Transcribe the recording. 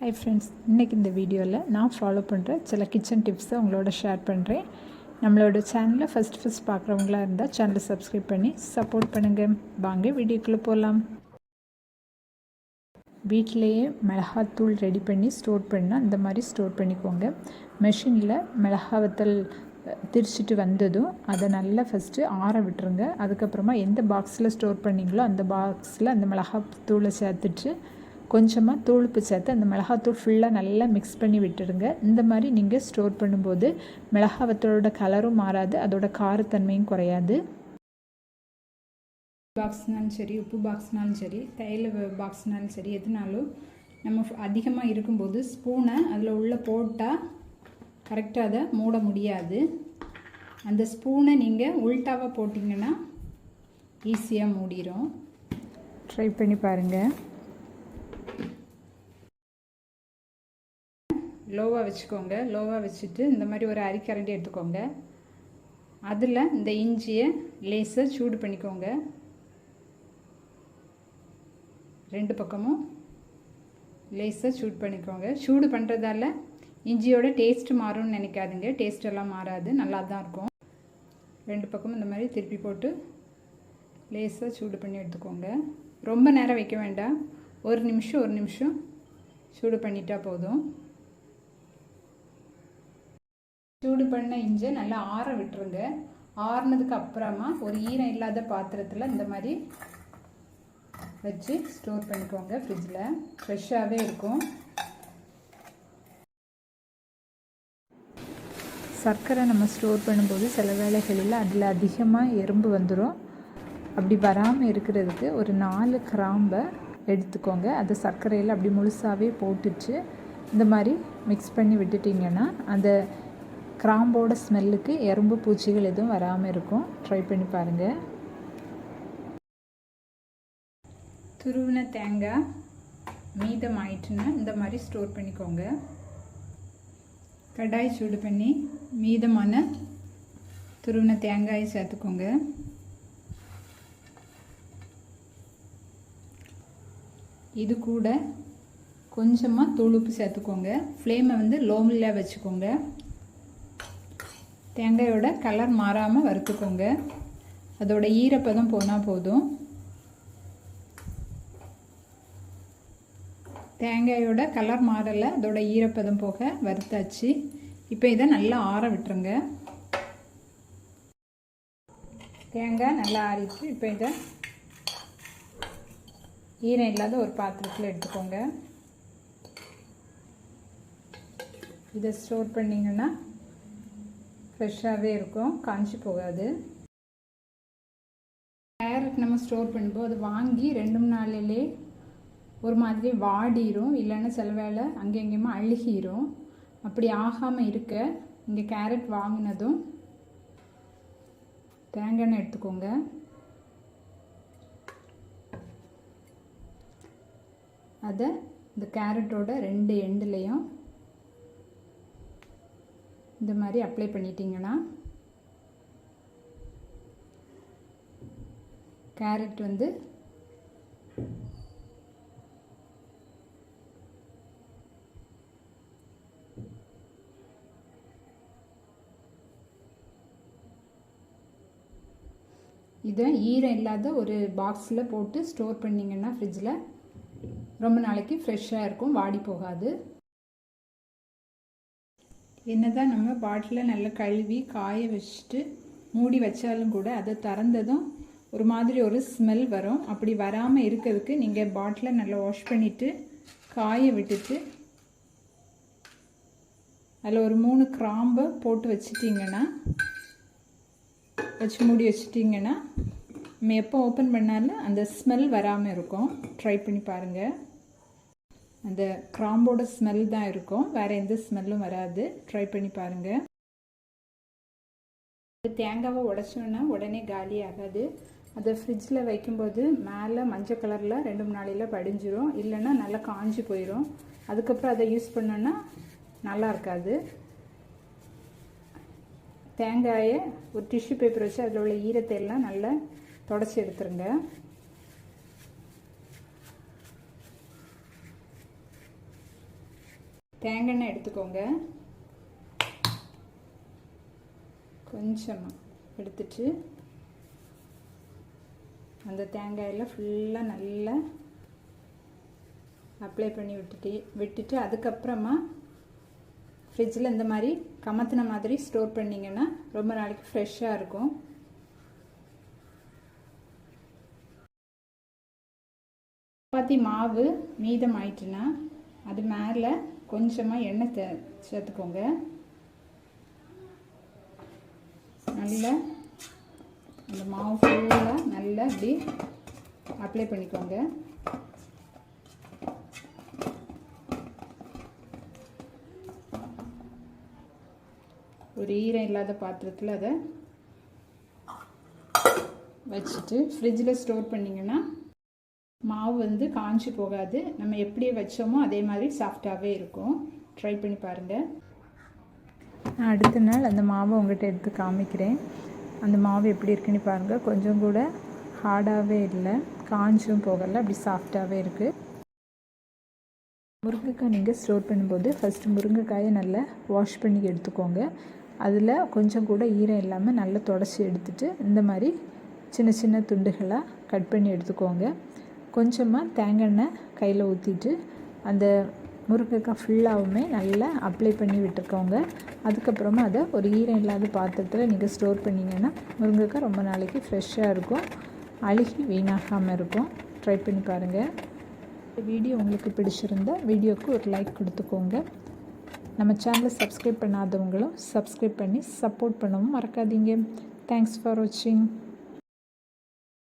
Hi friends இன்றைக்கி இந்த வீடியோவில் நான் ஃபாலோ பண்ணுற சில கிச்சன் டிப்ஸை உங்களோட ஷேர் பண்ணுறேன் நம்மளோட சேனலை ஃபஸ்ட் ஃபஸ்ட் பார்க்குறவங்களா இருந்தால் சேனலை சப்ஸ்கிரைப் பண்ணி சப்போர்ட் பண்ணுங்கள் வாங்க வீடியோக்குள்ளே போகலாம் வீட்டிலையே மிளகாத்தூள் ரெடி பண்ணி ஸ்டோர் பண்ணால் இந்த மாதிரி ஸ்டோர் பண்ணிக்கோங்க. மெஷினில் மிளகா வத்தல் திரிச்சிட்டு வந்ததும் அதை நல்லா ஃபஸ்ட்டு ஆற விட்டுருங்க. அதுக்கப்புறமா எந்த பாக்ஸில் ஸ்டோர் பண்ணிங்களோ அந்த பாக்ஸில் அந்த மிளகாத்தூளை சேர்த்துட்டு கொஞ்சமாக தூளுப்பு சேர்த்து அந்த மிளகாத்தூள் ஃபுல்லாக நல்லா மிக்ஸ் பண்ணி விட்டுடுங்க. இந்த மாதிரி நீங்கள் ஸ்டோர் பண்ணும்போது மிளகாவத்தோட கலரும் மாறாது அதோட காரத்தன்மையும் குறையாது. பாக்ஸ்னாலும் சரி உப்பு பாக்ஸ்னாலும் சரி தையல் பாக்ஸ்னாலும் சரி எதுனாலும் நம்ம அதிகமாக இருக்கும்போது ஸ்பூனை அதில் உள்ள போட்டால் கரெக்டாக அதை மூட முடியாது. அந்த ஸ்பூனை நீங்கள் உள்டாவாக போட்டிங்கன்னா ஈஸியாக மூடிடும் ட்ரை பண்ணி பாருங்கள் லோவாக வச்சுக்கோங்க. லோவாக வச்சுட்டு இந்த மாதிரி ஒரு அரிக்கரண்டி எடுத்துக்கோங்க. அதில் இந்த இஞ்சியை லேஸை சூடு பண்ணிக்கோங்க. ரெண்டு பக்கமும் லேசாக சூடு பண்ணிக்கோங்க. சூடு பண்ணுறதால இஞ்சியோட டேஸ்ட் மாறும்னு நினைக்காதுங்க. டேஸ்ட் எல்லாம் மாறாது. நல்லா தான் இருக்கும். ரெண்டு பக்கமும் இந்த மாதிரி திருப்பி போட்டு லேசாக சூடு பண்ணி எடுத்துக்கோங்க. ரொம்ப நேரம் வைக்க வேண்டாம். ஒரு நிமிஷம் ஒரு நிமிஷம் சூடு பண்ணிட்டா போதும். சூடு பண்ண இஞ்சி நல்லா ஆற விட்டுருங்க. ஆறுனதுக்கு அப்புறமா ஒரு ஈரம் இல்லாத பாத்திரத்தில் இந்த மாதிரி வச்சு ஸ்டோர் பண்ணிக்கோங்க ஃப்ரிட்ஜில் ஃப்ரெஷ்ஷாகவே இருக்கும். சர்க்கரை நம்ம ஸ்டோர் பண்ணும்போது சில வேளைகளில் அதில் அதிகமாக எறும்பு வந்துடும் அப்படி வராமல் இருக்கிறதுக்கு ஒரு நாலு கிராம்பை எடுத்துக்கோங்க. அது சர்க்கரையில் அப்படி முழுசாகவே போட்டுச்சு. இந்த மாதிரி மிக்ஸ் பண்ணி விட்டுட்டிங்கன்னா அந்த கிராம்போட ஸ்மெல்லுக்கு எறும்பு பூச்சிகள் எதுவும் வராமல் இருக்கும். ட்ரை பண்ணி பாருங்கள் துருவின தேங்காய் மீதம் ஆயிட்டுன்னா இந்த மாதிரி ஸ்டோர் பண்ணிக்கோங்க. கடாய் சூடு பண்ணி மீதமான துருவின தேங்காயை சேர்த்துக்கோங்க. இது கூட கொஞ்சமாக தூளுப்பு சேர்த்துக்கோங்க. ஃப்ளேமை வந்து லோமில் வச்சுக்கோங்க. தேங்காயோட கலர் மாறாமல் வறுத்துக்கோங்க. அதோட ஈரப்பதம் போனால் போதும். தேங்காயோட கலர் மாறலை அதோட ஈரப்பதம் போக வறுத்தாச்சு. இப்போ இதை நல்லா ஆற விட்டுருங்க. தேங்காய் நல்லா ஆறிச்சு இப்போ இதை ஈரம் இல்லாத ஒரு பாத்திரத்தில் எடுத்துக்கோங்க. இதை ஸ்டோர் பண்ணிங்கன்னா ஃப்ரெஷ்ஷாகவே இருக்கும். காஞ்சி போகாது. கேரட் நம்ம ஸ்டோர் பண்ணும்போது அது வாங்கி ரெண்டு மூணு நாளிலே ஒரு மாதிரி வாடிரும். இல்லைன்னா சில வேலை அங்கே அழுகிரும். அப்படி ஆகாமல் இருக்க இங்கே கேரட் வாங்கினதும் தேங்காய் எண்ணெய் எடுத்துக்கோங்க. அதை இந்த கேரட்டோட ரெண்டு எண்டுலேயும் இந்த மாதிரி அப்ளை பண்ணிட்டீங்கன்னா கேரட் வந்து இதை ஈரம் இல்லாத ஒரு பாக்ஸில் போட்டு ஸ்டோர் பண்ணிங்கன்னா ஃப்ரிட்ஜில் ரொம்ப நாளைக்கு ஃப்ரெஷ்ஷாக இருக்கும் வாடி போகாது. என்னதான் நம்ம பாட்டில் நல்லா கழுவி காய வச்சுட்டு மூடி வச்சாலும் கூட அதை திறந்ததும் ஒரு மாதிரி ஒரு ஸ்மெல் வரும். அப்படி வராமல் இருக்கிறதுக்கு நீங்கள் பாட்டிலை நல்லா வாஷ் பண்ணிவிட்டு காய விட்டுட்டு அதில் ஒரு மூணு கிராம்பை போட்டு வச்சிட்டிங்கன்னா வச்சு மூடி வச்சிட்டிங்கன்னா நம்ம எப்போ ஓப்பன் பண்ணாலும் அந்த ஸ்மெல் வராமல் இருக்கும். ட்ரை பண்ணி பாருங்கள் அந்த கிராம்போட ஸ்மெல் தான் இருக்கும். வேறு எந்த ஸ்மெல்லும் வராது. ட்ரை பண்ணி பாருங்கள் தேங்காவை உடச்சோன்னா உடனே காலி ஆகாது. அதை ஃப்ரிட்ஜில் வைக்கும்போது மேலே மஞ்சள் கலரில் ரெண்டு மூணு நாளையில் படிஞ்சிரும். இல்லைன்னா நல்லா காஞ்சி போயிடும் அதுக்கப்புறம் அதை யூஸ் பண்ணோன்னா நல்லா இருக்காது. தேங்காயை ஒரு டிஷ்யூ பேப்பர் வச்சு அதில் உள்ள ஈரத்தை எல்லாம் நல்லா தொடச்சி எடுத்துருங்க. தேங்காய் எடுத்துக்கோங்க. கொஞ்சமாக எடுத்துட்டு அந்த தேங்காயில் ஃபுல்லாக நல்லா அப்ளை பண்ணி விட்டுட்டு விட்டுட்டு அதுக்கப்புறமா ஃப்ரிட்ஜில் இந்த மாதிரி கமத்தின மாதிரி ஸ்டோர் பண்ணிங்கன்னா ரொம்ப நாளைக்கு ஃப்ரெஷ்ஷாக இருக்கும். சப்பாத்தி மாவு மீதம் ஆயிட்டுனா அது மேலே கொஞ்சமாக எண்ணெய் தே சேர்த்துக்கோங்க. நல்லா அந்த மாவு ஃபுல்லாக நல்லா இப்படி அப்ளை பண்ணிக்கோங்க. ஒரு ஈரம் இல்லாத பாத்திரத்தில் அதை வச்சுட்டு ஃப்ரிட்ஜில் ஸ்டோர் பண்ணிங்கன்னா மாவு வந்து காஞ்சி போகாது. நம்ம எப்படி வச்சோமோ அதே மாதிரி சாஃப்டாகவே இருக்கும். ட்ரை பண்ணி பாருங்கள் நான் அடுத்த நாள் அந்த மாவை உங்கள்கிட்ட எடுத்து காமிக்கிறேன். அந்த மாவு எப்படி இருக்குன்னு பாருங்கள் கொஞ்சம் கூட ஹார்டாகவே இல்லை. காஞ்சும் போகலை. அப்படி சாஃப்டாகவே இருக்குது முருங்கைக்காய் நீங்கள் ஸ்டோர் பண்ணும்போது ஃபஸ்ட்டு முருங்கைக்காயை நல்லா வாஷ் பண்ணி எடுத்துக்கோங்க. அதில் கொஞ்சம் கூட ஈரம் இல்லாமல் நல்லா தொடச்சி எடுத்துட்டு இந்த மாதிரி சின்ன சின்ன துண்டுகளாக கட் பண்ணி எடுத்துக்கோங்க. கொஞ்சமாக தேங்காய் எண்ணெய் கையில் ஊற்றிட்டு அந்த முருங்கைக்காய் ஃபுல்லாகவுமே நல்லா அப்ளை பண்ணி விட்டுருக்கோங்க அதுக்கப்புறமா அதை ஒரு ஈரம் இல்லாத பாத்திரத்தில் நீங்கள் ஸ்டோர் பண்ணிங்கன்னா முருங்கைக்காய் ரொம்ப நாளைக்கு ஃப்ரெஷ்ஷாக இருக்கும். அழுகி வீணாகாமல் இருக்கும். ட்ரை பண்ணி பாருங்கள் இந்த வீடியோ உங்களுக்கு பிடிச்சிருந்தா வீடியோவுக்கு ஒரு லைக் கொடுத்துக்கோங்க. நம்ம சேனலை சப்ஸ்கிரைப் பண்ணாதவங்களும் சப்ஸ்கிரைப் பண்ணி சப்போர்ட் பண்ணவும் மறக்காதீங்க. தேங்க்ஸ் ஃபார் வாட்சிங்